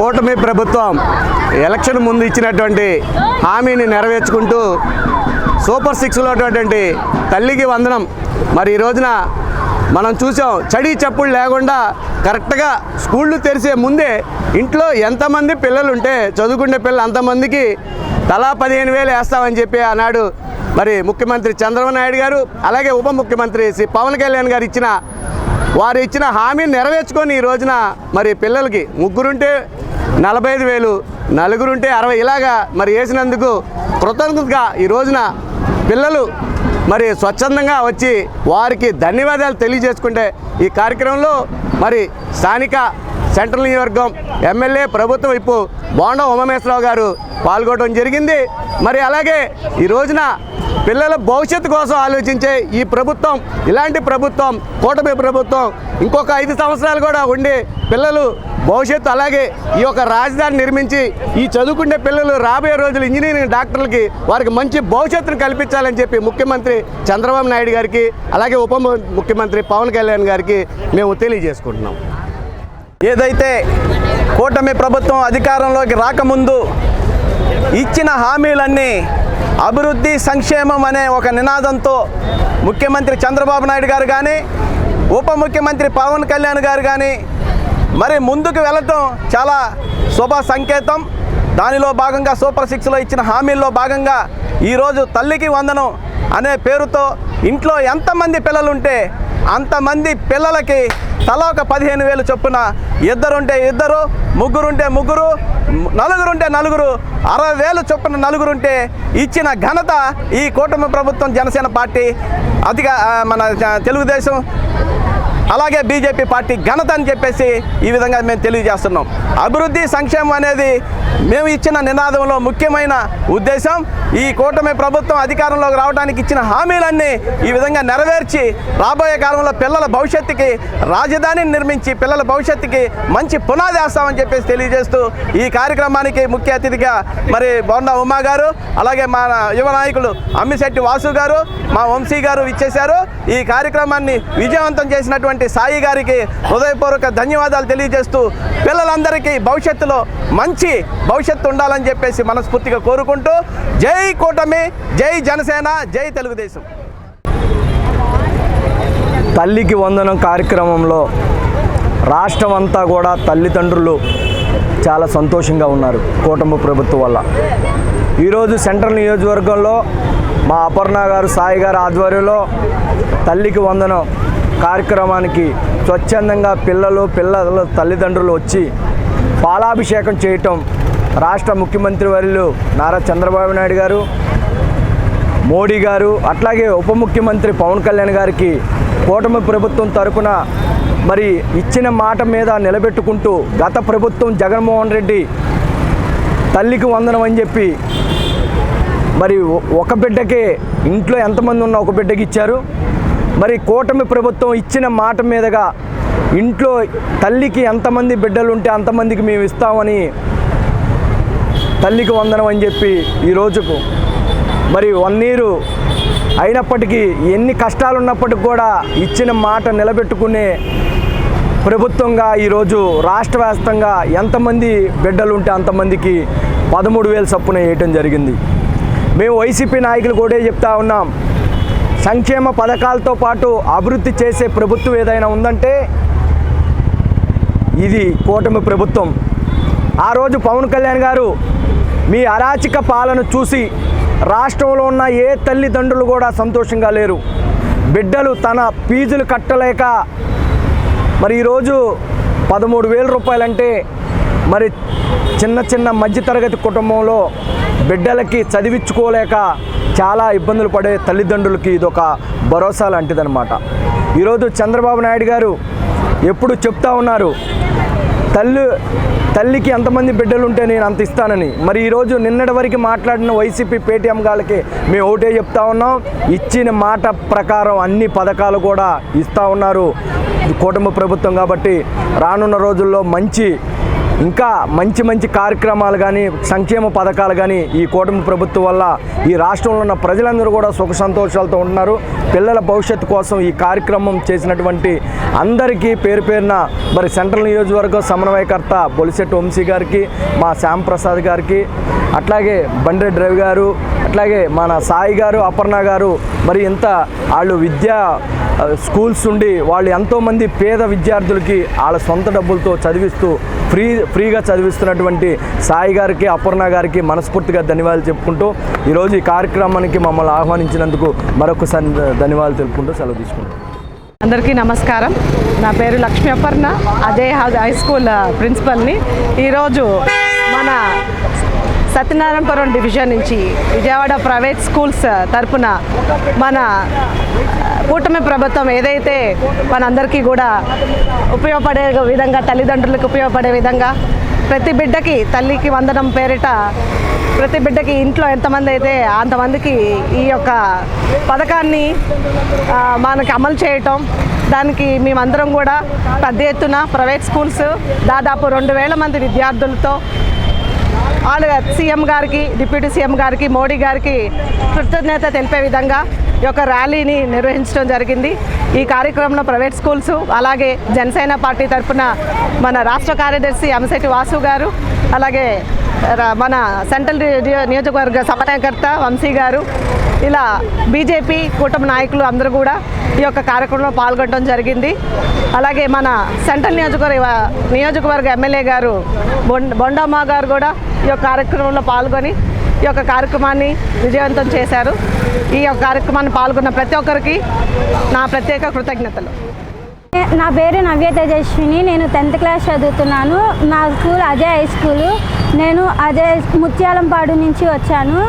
కూటమి ప్రభుత్వం ఎలక్షన్ ముందు ఇచ్చినటువంటి హామీని నెరవేర్చుకుంటూ సూపర్ సిక్స్లో ఉన్నటువంటి తల్లికి వందనం. మరి ఈ రోజున మనం చూసాం చడి చప్పుడు లేకుండా కరెక్ట్గా స్కూళ్ళు తెరిసే ముందే ఇంట్లో ఎంతమంది పిల్లలు ఉంటే చదువుకునే పిల్లలు అంతమందికి తలా పదిహేను వేలు వేస్తామని చెప్పి ఆనాడు మరి ముఖ్యమంత్రి చంద్రబాబు నాయుడు గారు అలాగే ఉప ముఖ్యమంత్రి శ్రీ పవన్ కళ్యాణ్ గారు ఇచ్చిన వారు ఇచ్చిన హామీని నెరవేర్చుకొని ఈ రోజున మరి పిల్లలకి ముగ్గురుంటే నలభై ఐదు వేలు. నలుగురుంటే అరవై. ఇలాగా మరి వేసినందుకు కృతజ్ఞతగా ఈ రోజున పిల్లలు మరి స్వచ్ఛందంగా వచ్చి వారికి ధన్యవాదాలు తెలియజేసుకుంటే ఈ కార్యక్రమంలో మరి స్థానిక సెంట్రల్ నియోజకవర్గం ఎమ్మెల్యే ప్రభుత్వ వైపు బోండ ఉమామేశ్వరరావు గారు పాల్గొనడం జరిగింది. మరి అలాగే ఈ రోజున పిల్లల భవిష్యత్తు కోసం ఆలోచించే ఈ ప్రభుత్వం ఇలాంటి ప్రభుత్వం కూటమి ప్రభుత్వం ఇంకొక ఐదు సంవత్సరాలు కూడా ఉండి పిల్లలు భవిష్యత్తు అలాగే ఈ యొక్క రాజధాని నిర్మించి ఈ చదువుకునే పిల్లలు రాబోయే రోజులు ఇంజనీరింగ్ డాక్టర్లకి వారికి మంచి భవిష్యత్తును కల్పించాలని చెప్పి ముఖ్యమంత్రి చంద్రబాబు నాయుడు గారికి అలాగే ఉప ముఖ్యమంత్రి పవన్ కళ్యాణ్ గారికి మేము తెలియజేసుకుంటున్నాం. ఏదైతే కూటమి ప్రభుత్వం అధికారంలోకి రాకముందు ఇచ్చిన హామీలన్నీ అభివృద్ధి సంక్షేమం అనే ఒక నినాదంతో ముఖ్యమంత్రి చంద్రబాబు నాయుడు గారు కానీ ఉప ముఖ్యమంత్రి పవన్ కళ్యాణ్ గారు కానీ మరి ముందుకు వెళ్ళటం చాలా శుభ సంకేతం. దానిలో భాగంగా సూపర్ సిక్స్లో ఇచ్చిన హామీల్లో భాగంగా ఈరోజు తల్లికి వందనం అనే పేరుతో ఇంట్లో ఎంతమంది పిల్లలుంటే అంతమంది పిల్లలకి తలా ఒక పదిహేను వేలు చొప్పున ఇద్దరుంటే ఇద్దరు ముగ్గురుంటే ముగ్గురు నలుగురుంటే నలుగురు అరవై వేలు చొప్పున నలుగురుంటే ఇచ్చిన ఘనత ఈ కూటమి ప్రభుత్వం జనసేన పార్టీ. అతిగా మన తెలుగుదేశం అలాగే బీజేపీ పార్టీ ఘనత అని చెప్పేసి ఈ విధంగా మేము తెలియజేస్తున్నాం. అభివృద్ధి సంక్షేమం అనేది మేము ఇచ్చిన నినాదంలో ముఖ్యమైన ఉద్దేశం. ఈ కూటమి ప్రభుత్వం అధికారంలోకి రావడానికి ఇచ్చిన హామీలన్నీ ఈ విధంగా నెరవేర్చి రాబోయే కాలంలో పిల్లల భవిష్యత్తుకి రాజధానిని నిర్మించి పిల్లల భవిష్యత్తుకి మంచి పునాది వేస్తామని చెప్పేసి తెలియజేస్తూ ఈ కార్యక్రమానికి ముఖ్య అతిథిగా మరి బొండా ఉమా గారు అలాగే మా యువ నాయకులు అమ్మిశెట్టి వాసు గారు మా వంశీ గారు ఇచ్చేశారు ఈ కార్యక్రమాన్ని విజయవంతం చేసినటువంటి సాయి గారికి హృదయపూర్వక ధన్యవాదాలు తెలియజేస్తూ పిల్లలందరికీ భవిష్యత్తులో మంచి భవిష్యత్తు ఉండాలని చెప్పేసి మనస్ఫూర్తిగా కోరుకుంటూ జై కూటమి జై జనసేన జై తెలుగుదేశం. తల్లికి వందనం కార్యక్రమంలో రాష్ట్రం అంతా కూడా తల్లిదండ్రులు చాలా సంతోషంగా ఉన్నారు కూటమి ప్రభుత్వం వల్ల. ఈరోజు సెంట్రల్ నియోజకవర్గంలో మా అపర్ణ గారు సాయి గారు ఆధ్వర్యంలో తల్లికి వందనం కార్యక్రమానికి స్వచ్ఛందంగా పిల్లలు పిల్లల తల్లిదండ్రులు వచ్చి పాలాభిషేకం చేయటం రాష్ట్ర ముఖ్యమంత్రి వర్యులు నారా చంద్రబాబు నాయుడు గారు మోడీ గారు అట్లాగే ఉప ముఖ్యమంత్రి పవన్ కళ్యాణ్ గారికి కూటమి ప్రభుత్వం తరపున మరి ఇచ్చిన మాట మీద నిలబెట్టుకుంటూ గత ప్రభుత్వం జగన్మోహన్ రెడ్డి తల్లికి వందనం అని చెప్పి మరి ఒక బిడ్డకే ఇంట్లో ఎంతమంది ఉన్న ఒక బిడ్డకి ఇచ్చారు. మరి కూటమి ప్రభుత్వం ఇచ్చిన మాట మీదుగా ఇంట్లో తల్లికి ఎంతమంది బిడ్డలు ఉంటే అంతమందికి మేము ఇస్తామని తల్లికి వందనం అని చెప్పి ఈ రోజుకు మరి వన్ ఇయర్ అయినప్పటికీ ఎన్ని కష్టాలు ఉన్నప్పటికి కూడా ఇచ్చిన మాట నిలబెట్టుకునే ప్రభుత్వంగా ఈరోజు రాష్ట్ర వ్యాప్తంగా ఎంతమంది బిడ్డలు ఉంటే అంతమందికి పదమూడు వేలు చప్పున వేయటం జరిగింది. మేము వైసీపీ నాయకులు కూడా చెప్తా ఉన్నాం. సంక్షేమ పథకాలతో పాటు అభివృద్ధి చేసే ప్రభుత్వం ఏదైనా ఉందంటే ఇది కూటమి ప్రభుత్వం. ఆ రోజు పవన్ కళ్యాణ్ గారు మీ అరాచక పాలన చూసి రాష్ట్రంలో ఉన్న ఏ తల్లిదండ్రులు కూడా సంతోషంగా లేరు. బిడ్డలు తన ఫీజులు కట్టలేక మరి ఈరోజు పదమూడు వేల రూపాయలంటే మరి చిన్న చిన్న మధ్యతరగతి కుటుంబంలో బిడ్డలకి చదివించుకోలేక చాలా ఇబ్బందులు పడే తల్లిదండ్రులకి ఇదొక భరోసా లాంటిదన్నమాట. ఈరోజు చంద్రబాబు నాయుడు గారు ఎప్పుడు చెప్తా ఉన్నారు తల్లి తల్లికి ఎంతమంది బిడ్డలు ఉంటే నేను అంత ఇస్తానని. మరి ఈరోజు నిన్నటి వరకు మాట్లాడిన వైసీపీ పేటీఎం గాళ్ళకి మేము ఒకటే చెప్తా ఉన్నాం. ఇచ్చిన మాట ప్రకారం అన్ని పథకాలు కూడా ఇస్తూ ఉన్నారు. కుటుంబ ప్రభుత్వం కాబట్టి రానున్న రోజుల్లో మంచి ఇంకా మంచి మంచి కార్యక్రమాలు కానీ సంక్షేమ పథకాలు కానీ ఈ కూటమి ప్రభుత్వం వల్ల ఈ రాష్ట్రంలో ఉన్న ప్రజలందరూ కూడా సుఖ సంతోషాలతో ఉంటున్నారు. పిల్లల భవిష్యత్తు కోసం ఈ కార్యక్రమం చేసినటువంటి అందరికీ పేరు పేరున మరి సెంట్రల్ నియోజకవర్గ సమన్వయకర్త బొలిశెట్టి వంశీ గారికి మా శ్యాంప్రసాద్ గారికి అట్లాగే బండ్రెడ్డి రవి గారు అట్లాగే మన సాయి గారు అపర్ణ గారు మరి ఇంత వాళ్ళు విద్యా స్కూల్స్ ఉండి వాళ్ళు ఎంతోమంది పేద విద్యార్థులకి వాళ్ళ సొంత డబ్బులతో చదివిస్తూ ఫ్రీ ఫ్రీగా చదివిస్తున్నటువంటి సాయి గారికి అపర్ణ గారికి మనస్ఫూర్తిగా ధన్యవాదాలు చెప్పుకుంటూ ఈరోజు ఈ కార్యక్రమానికి మమ్మల్ని ఆహ్వానించినందుకు మరొకసారి ధన్యవాదాలు తెలుపుకుంటూ సెలవు తీసుకుంటాం అందరికీ నమస్కారం. నా పేరు లక్ష్మీ అపర్ణ అదే హై స్కూల్ ప్రిన్సిపల్ని. ఈరోజు మన సత్యనారాయణపురం డివిజన్ నుంచి విజయవాడ ప్రైవేట్ స్కూల్స్ తరపున మన కూటమి ప్రభుత్వం ఏదైతే మనందరికీ కూడా ఉపయోగపడే విధంగా తల్లిదండ్రులకు ఉపయోగపడే విధంగా ప్రతి బిడ్డకి తల్లికి వందనం పేరిట ప్రతి బిడ్డకి ఇంట్లో ఎంతమంది అయితే అంతమందికి ఈ యొక్క పథకాన్ని మనకి అమలు చేయటం దానికి మేమందరం కూడా పెద్ద ఎత్తున ప్రైవేట్ స్కూల్స్ దాదాపు రెండు వేల మంది విద్యార్థులతో ఆల్ సీఎం గారికి డిప్యూటీ సీఎం గారికి మోడీ గారికి కృతజ్ఞత తెలిపే విధంగా ఈ యొక్క ర్యాలీని నిర్వహించడం జరిగింది. ఈ కార్యక్రమంలో ప్రైవేట్ స్కూల్స్ అలాగే జనసేన పార్టీ తరఫున మన రాష్ట్ర కార్యదర్శి అంశెట్టి వాసు గారు అలాగే మన సెంట్రల్ నియోజకవర్గ సమన్వయకర్త వంశీ గారు ఇలా బీజేపీ కూటమి నాయకులు అందరూ కూడా ఈ యొక్క కార్యక్రమంలో పాల్గొనడం జరిగింది. అలాగే మన సెంట్రల్ నియోజకవర్గ నియోజకవర్గ ఎమ్మెల్యే గారు బొండమ్మ గారు కూడా ఈ యొక్క కార్యక్రమంలో పాల్గొని ఈ యొక్క కార్యక్రమాన్ని విజయవంతం చేశారు. ఈ యొక్క కార్యక్రమాన్ని పాల్గొన్న ప్రతి ఒక్కరికి నా ప్రత్యేక కృతజ్ఞతలు. నా పేరు నవ్య తేజస్విని నేను టెన్త్ క్లాస్ చదువుతున్నాను. నా స్కూల్ అజయ్ హై స్కూలు. నేను అజయ్ ముత్యాలంపాడు నుంచి వచ్చాను.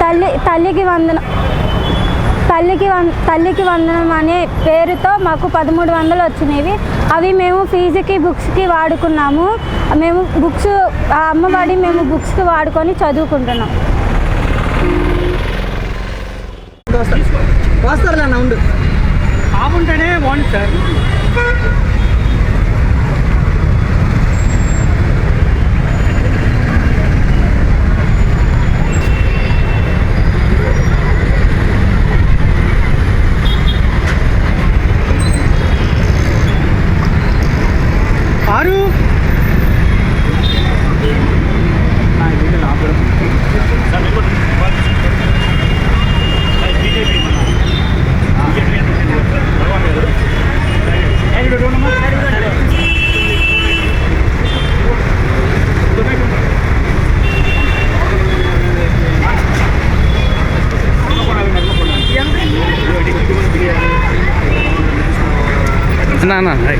తల్లి తల్లికి వందన తల్లికి వం తల్లికి వందనం అనే పేరుతో మాకు పదమూడు వందలు వచ్చినవి. అవి మేము ఫీజుకి బుక్స్కి వాడుకున్నాము. మేము బుక్స్ ఆ అమ్మఒడి మేము బుక్స్కి వాడుకొని చదువుకుంటున్నాం. బాగుంటేనే బాగుంది సార్. না না